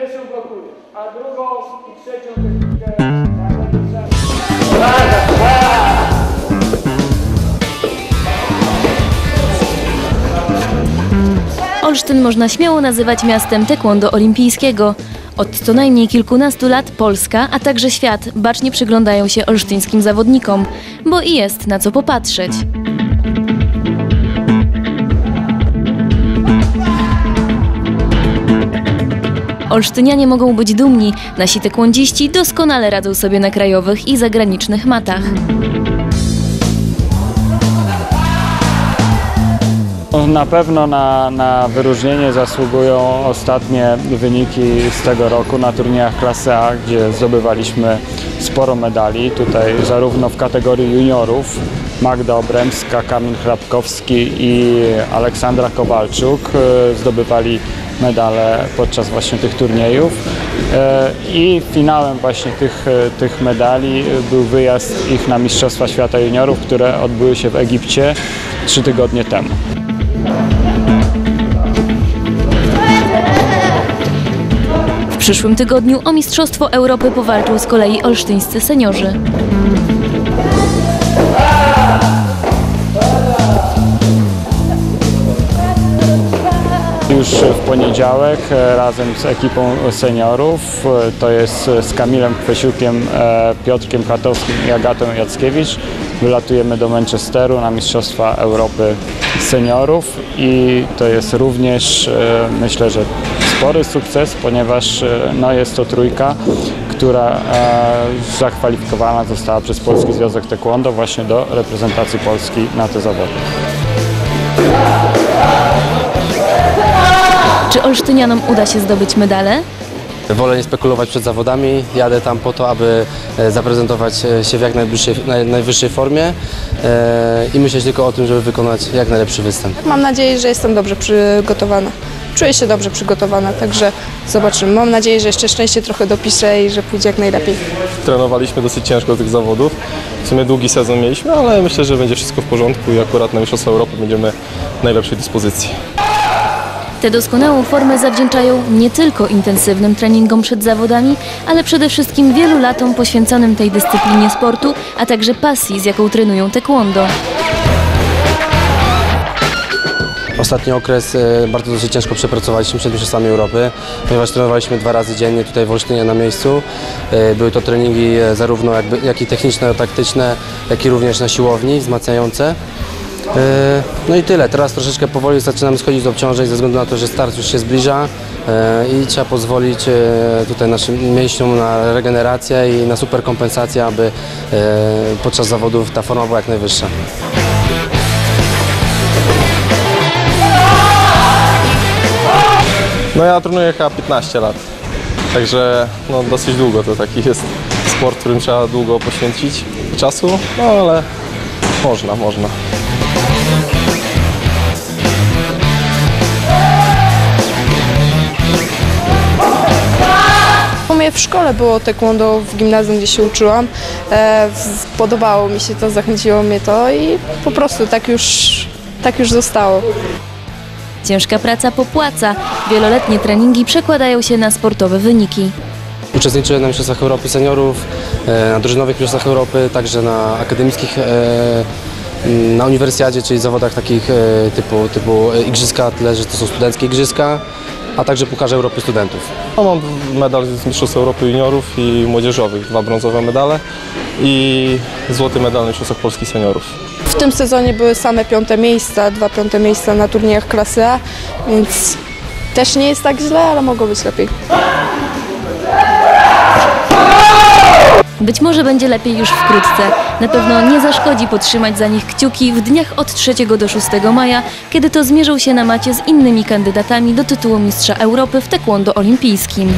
Pierwszą blokujesz, a drugą i trzecią technikę Olsztyn można śmiało nazywać miastem taekwondo olimpijskiego. Od co najmniej kilkunastu lat Polska, a także świat bacznie przyglądają się olsztyńskim zawodnikom, bo i jest na co popatrzeć. Olsztynianie mogą być dumni, nasi taekwondziści doskonale radzą sobie na krajowych i zagranicznych matach. Na pewno na, na wyróżnienie zasługują ostatnie wyniki z tego roku na turniejach klasy A, gdzie zdobywaliśmy sporo medali. Tutaj zarówno w kategorii juniorów Magda Obremska, Kamil Chrapkowski i Aleksandra Kowalczuk e, zdobywali medale podczas właśnie tych turniejów. E, I finałem właśnie tych, e, tych medali był wyjazd ich na Mistrzostwa Świata Juniorów, które odbyły się w Egipcie trzy tygodnie temu. W przyszłym tygodniu o Mistrzostwo Europy powalczą z kolei olsztyńscy seniorzy. Już w poniedziałek e, razem z ekipą seniorów, e, to jest z Kamilem Kwesiukiem, e, Piotrkiem Katowskim i Agatą Jackiewicz, wylatujemy do Manchesteru na Mistrzostwa Europy Seniorów i to jest również e, myślę, że spory sukces, ponieważ e, no, jest to trójka, która e, zakwalifikowana została przez Polski Związek Taekwondo właśnie do reprezentacji Polski na te zawody. Czy olsztynianom uda się zdobyć medale? Wolę nie spekulować przed zawodami. Jadę tam po to, aby e, zaprezentować e, się w jak najbliższej, naj, najwyższej formie e, i myśleć tylko o tym, żeby wykonać jak najlepszy występ. Mam nadzieję, że jestem dobrze przygotowana. Czuję się dobrze przygotowana, także zobaczymy. Mam nadzieję, że jeszcze szczęście trochę dopiszę i że pójdzie jak najlepiej. trenowaliśmy dosyć ciężko do tych zawodów. W sumie długi sezon mieliśmy, ale myślę, że będzie wszystko w porządku i akurat na Mistrzostwa Europy będziemy w najlepszej dyspozycji. Tę doskonałą formę zawdzięczają nie tylko intensywnym treningom przed zawodami, ale przede wszystkim wielu latom poświęconym tej dyscyplinie sportu, a także pasji, z jaką trenują taekwondo. Ostatni okres e, bardzo dosyć ciężko przepracowaliśmy przed Mistrzostwami Europy, ponieważ trenowaliśmy dwa razy dziennie tutaj w Olsztynie na miejscu. E, Były to treningi e, zarówno jakby, jak i techniczne-taktyczne, jak i również na siłowni, wzmacniające. E, No i tyle. Teraz troszeczkę powoli zaczynamy schodzić z obciążeń ze względu na to, że start już się zbliża e, i trzeba pozwolić e, tutaj naszym mięśniom na regenerację i na super kompensację, aby podczas zawodów ta forma była jak najwyższa. No ja trenuję chyba 15 lat, także no, dosyć długo to taki jest sport, którym trzeba długo poświęcić czasu, no ale można, można. W szkole było taekwondo w gimnazjum, gdzie się uczyłam. E, podobało mi się to, zachęciło mnie to i po prostu tak już, tak już zostało. Ciężka praca popłaca, wieloletnie treningi przekładają się na sportowe wyniki. Uczestniczyłem na Mistrzostwach Europy Seniorów, e, na drużynowych Mistrzostwach Europy, także na akademickich, e, na uniwersjadzie, czyli zawodach takich typu, typu igrzyska, tyle że to są studenckie igrzyska, a także Pucharze Europy Studentów. No, mam medal z Mistrzostw Europy Juniorów i Młodzieżowych, dwa brązowe medale i złoty medal na Mistrzostwach Polski Seniorów. W tym sezonie były same piąte miejsca, dwa piąte miejsca na turniejach klasy A, więc też nie jest tak źle, ale mogło być lepiej. Być może będzie lepiej już wkrótce. Na pewno nie zaszkodzi podtrzymać za nich kciuki w dniach od 3 do 6 maja, kiedy to zmierzą się na macie z innymi kandydatami do tytułu Mistrza Europy w taekwondo olimpijskim.